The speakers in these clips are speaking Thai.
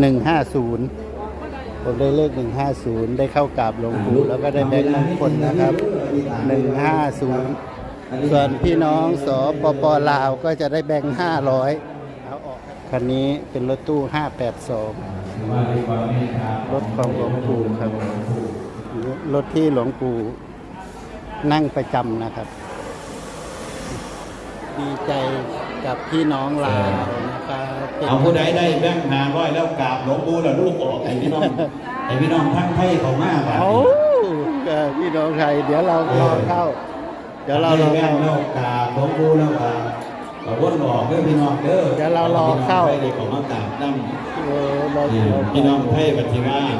หนึ่งห้าศูนย์ผมได้เลขหนึ่งห้าศูนย์ได้เข้ากราบหลวงปู่แล้วก็ได้แบงค์มงคลนะครับหนึ่งห้าศูนย์ส่วนพี่น้องสปปลาวก็จะได้แบงค์ห้าร้อยเอาออกคันนี้เป็นรถตู้ห้าแปดสองรถของหลวงปู่ครับ รถที่หลวงปู่นั่งประจำนะครับ ดีใจกับพี่น้องลาวนะครับเป็นเอาผู้ใดได้แบงค์หาร้อยแล้วกราบหลวงปู่แล้วลูกออกไอ้พี่น้องไอ้พี่น้องทั้งไทยเขามากอะเอาเออพี่น้องไทยเดี๋ยวเรารอเข้า เดี๋ยวเรารอได้แบเข้างค์แล้วกราบหลวงปู่แล้วกราบก็วนออกเด้อพี่น้องเด้อเดี๋ยวเรารอเข้า พี่น้องไทยได้ของมากราบนั่งเออเราเนี่ยพี่น้องไทยปฏิวัติ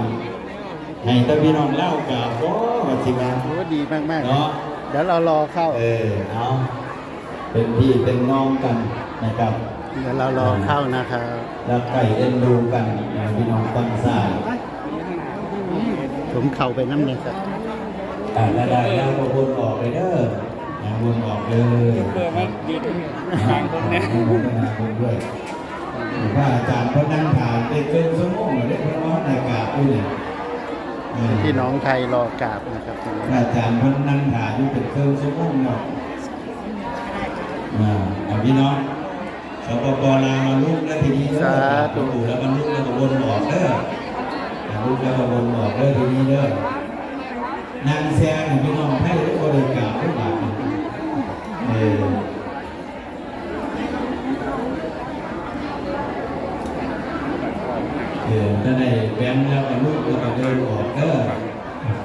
ให้แต่พี่น้องเล่ากราบโอ้ปฏิวัติโอ้ดีมากมากๆ เนาะ เดี๋ยวเรารอเข้า เออเอา เป็นพี่เป็นน้องกันนะครับเดี๋ยวเรารอเข้านะครับแล้วไก่เอ็นดูกันนะพี่น้องฟังสายผมเข่าไปน้ำเนี่ยครับอ่าแล้วได้แล้วก็วนออกเลยเด้อนะวนออกเลยเพื่อมายืนทางคนเนี่ยวนไปหาคนด้วยพระอาจารย์เพนนั่งทานได้เกินสมองเลยเพราะว่าในกาบด้วยเนี่ยเออพี่น้องไทยรอกราบนะครับตรงนี้พระอาจารย์เพนนั่งทานอยู่เป็นเกินสมองเนาะ อ่าเอาพี่น้องสปปลาวมาลุกแล้วทีนี้เด้อหลวงปู่แล้วมันลุกแล้วก็วนออกเด้ออ่าลุกแล้วก็วนออกเด้อทีนี้เด้อนางแซงให้พี่น้องให้ได้บริการทุกบาทเออเออถ้าได้แบงค์แล้วก็ลูกแล้วก็เดินออกเด้อ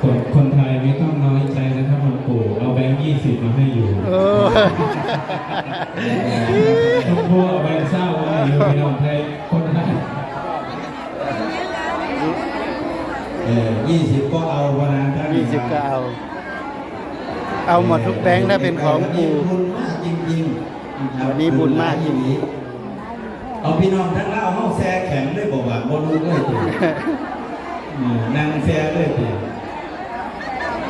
คนคนไทยไม่ต้องน้อยใจนะครับหลวงปู่เอาแบงค์ยี่สิบมาให้อยู่ เออหลวงปู่เอาแบงค์เศร้ามาให้อยู่พี่น้องไทยคนไทยเออยี่สิบก็เอาวันนั้นถ้ายี่สิบก็เอา เอาหมดทุกแบงค์ถ้าเป็นของปู่บุญมากจริงๆวันนี้บุญมากจริงเอาพี่น้องทั้งเล่าเฮาแซ่แข็งเลยบอกว่าบ่รู้เลยติเออนั่งแซ่เลยติอ่า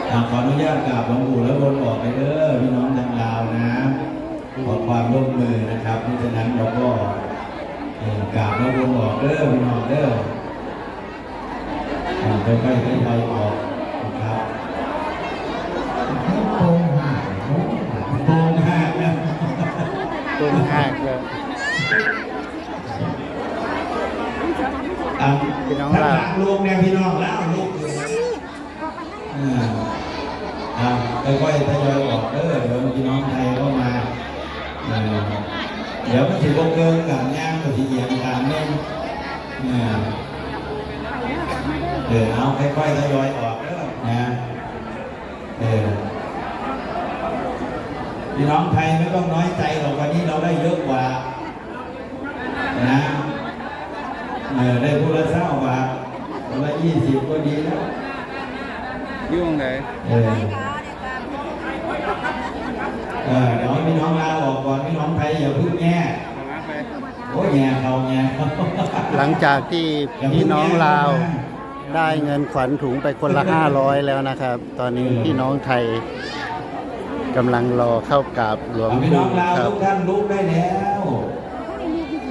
ขออนุญาตกราบหลวงปู่แล้ววนออกไปเด้อพี่น้องทางลาวนะ ขอความร่วมมือนะครับเพราะฉะนั้นเราก็เอ่อกราบแล้ววนออกเด้อพี่น้องเด้ออ่าค่อยๆค่อยๆออกนะครับโป่งหักโป่งหักนะตรงห้างก็อ่าพี่น้องข้างหลาวลังลูกเนี่ยพี่น้องแล้วลูกอ่าอ่าค่อยๆทยอยออกเด้อเดี๋ยวพี่น้องไทยเข้ามาอ่าเดี๋ยวมันถือว่าเกินกับย่างกับที่เอียงตามเนี่ยอ่าเออเอาค่อยๆทยอยออกเด้อนะเออพี่น้องไทยไม่ต้องน้อยใจหรอกวันนี้เราได้เยอะกว่านะเออได้พูละเศร้าบาทคนละยี่สิบก็ดีแล้วยุ่งไหนเออ เออเดี๋ยวให้พี่น้องลาออกก่อนพี่น้องไทยอย่าเพึ่งแง่สามารถไปโอ้ยแง่เขาแง่เขาหลังจากที่พี่น้องลาวได้เงินขวัญถุงไปคนละห้าร้อยแล้วนะครับ ตอนนี้พี่น้องไทยกำลังรอเข้ากราบหลวงเอาพี่น้ปู่องลาวครัทุบกท่านลุกได้แล้ว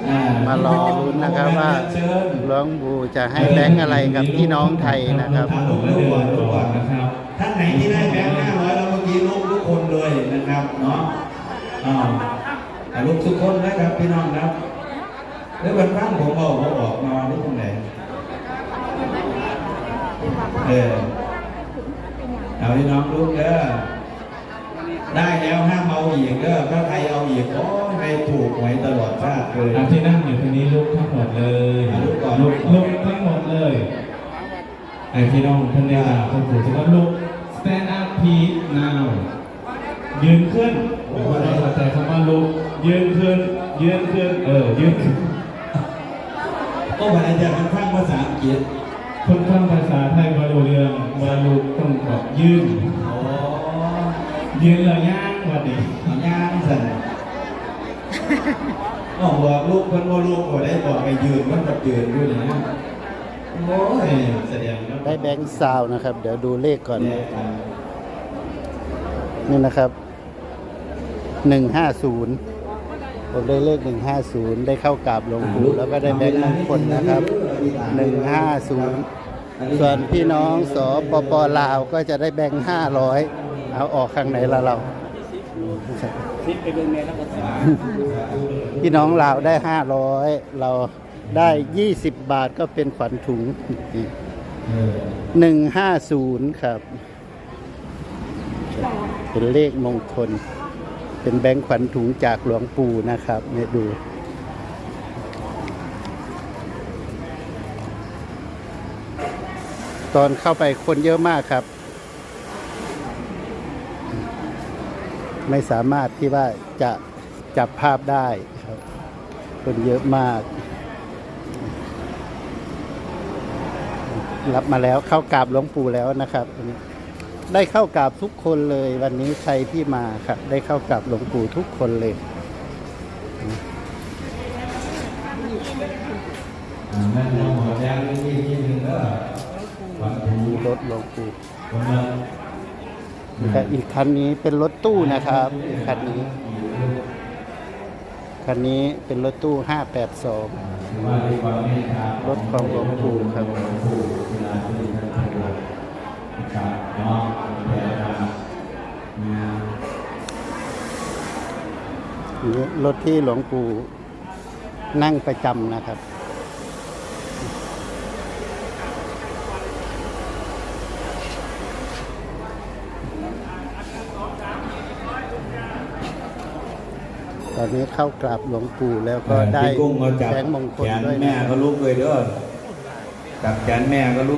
อ่มารอรุ้นนะครับว่าเชิญ หลวงปู่จะให้แบงค์อะไรกับพี่น้องไทยนะครับลุกแล้วก่อนลุกก่อนนะครับท่านไหนที่ได้แบงค์ห้า เนาะอ้าวแต่ลุกทุกคนนะครับพี่น้องครับแล้ววันพรุ่งผมเอาผมออกนอนที่ตรงไหนเออเอาพี่น้องลุกเด้อได้แล้วห้ามเอาอีกเด้อถ้าใครเอาอีกโอ้ยไม่ถูกหวยตลอดชาติเลยอันที่นั่งอยู่ตรงนี้ลุกทั้งหมดเลยอะลุกก่อนลุกลุกทั้งหมดเลยไอ้พี่น้องท่านเนี่ยหลวงปู่จะว่าลุก stand up please now ยืนขึ้นโอ้โหเราเข้าใจคำว่าลุกยืนขึ้น ยืนขึ้น เออ ยืนขึ้นก็วันอาจารย์มันฟังภาษาอังกฤษคนฟังภาษาไทยมาดูเรื่องมาลุกต้องบอกยืนโอ้ยืนแล้วย่างวันนี้ยางสั่นบอกบอกลูกมันว่าลูกบ่ได้บอกไปยืนมันก็ยืนอยู่นี่นะโอ้ยแสดงว่าได้แบงค์ซาวนะครับ เดี๋ยวดูเลขก่อนแยกกันนี่นะครับ หนึ่งห้าศูนย์ผมได้เลขหนึ่งห้าศูนย์ได้เข้ากราบหลวงปู่แล้วก็ได้แบงค์มงคลนะครับหนึ่งห้าศูนย์ส่วนพี่น้องสปปลาวก็จะได้แบงค์ห้าร้อยเอาออกข้างไหนละเราคิดไปเบิ่งในแล้วก็สาพี่น้องลาวได้ห้าร้อยเราได้ยี่สิบบาทก็เป็นขวัญถุงเออหนึ่งห้าศูนย์ครับ เป็นเลขมงคล เป็นแบงค์ขวัญถุงจากหลวงปู่นะครับเนี่ยดู ตอนเข้าไปคนเยอะมากครับ ไม่สามารถที่ว่าจะจับภาพได้ครับ คนเยอะมาก รับมาแล้วเข้ากราบหลวงปู่แล้วนะครับนี้ ได้เข้ากราบทุกคนเลยวันนี้ใครที่มาครับได้เข้ากราบหลวงปู่ทุกคนเลยอ่าแม่นองหัวแดงนี่ที่หนึ่งเด้อวันถูรถหลวงปู่วันละแต่อีกคันนี้เป็นรถตู้นะครับ อีกคันนี้ คันนี้เป็นรถตู้ 582ว่าในความเมตตารถของหลวงปู่ครับ นะครับเนาะแผ่ทานงานนี่รถที่หลวงปู่นั่งประจำนะครับตอนนี้เข้ากราบหลวงปู่แล้วก็ได้พี่กุ้งมาจับแสงมงคลแขนด้วยแม่นะคก็รับลุกเลยเด้อจับแขนแม่ก็ลุก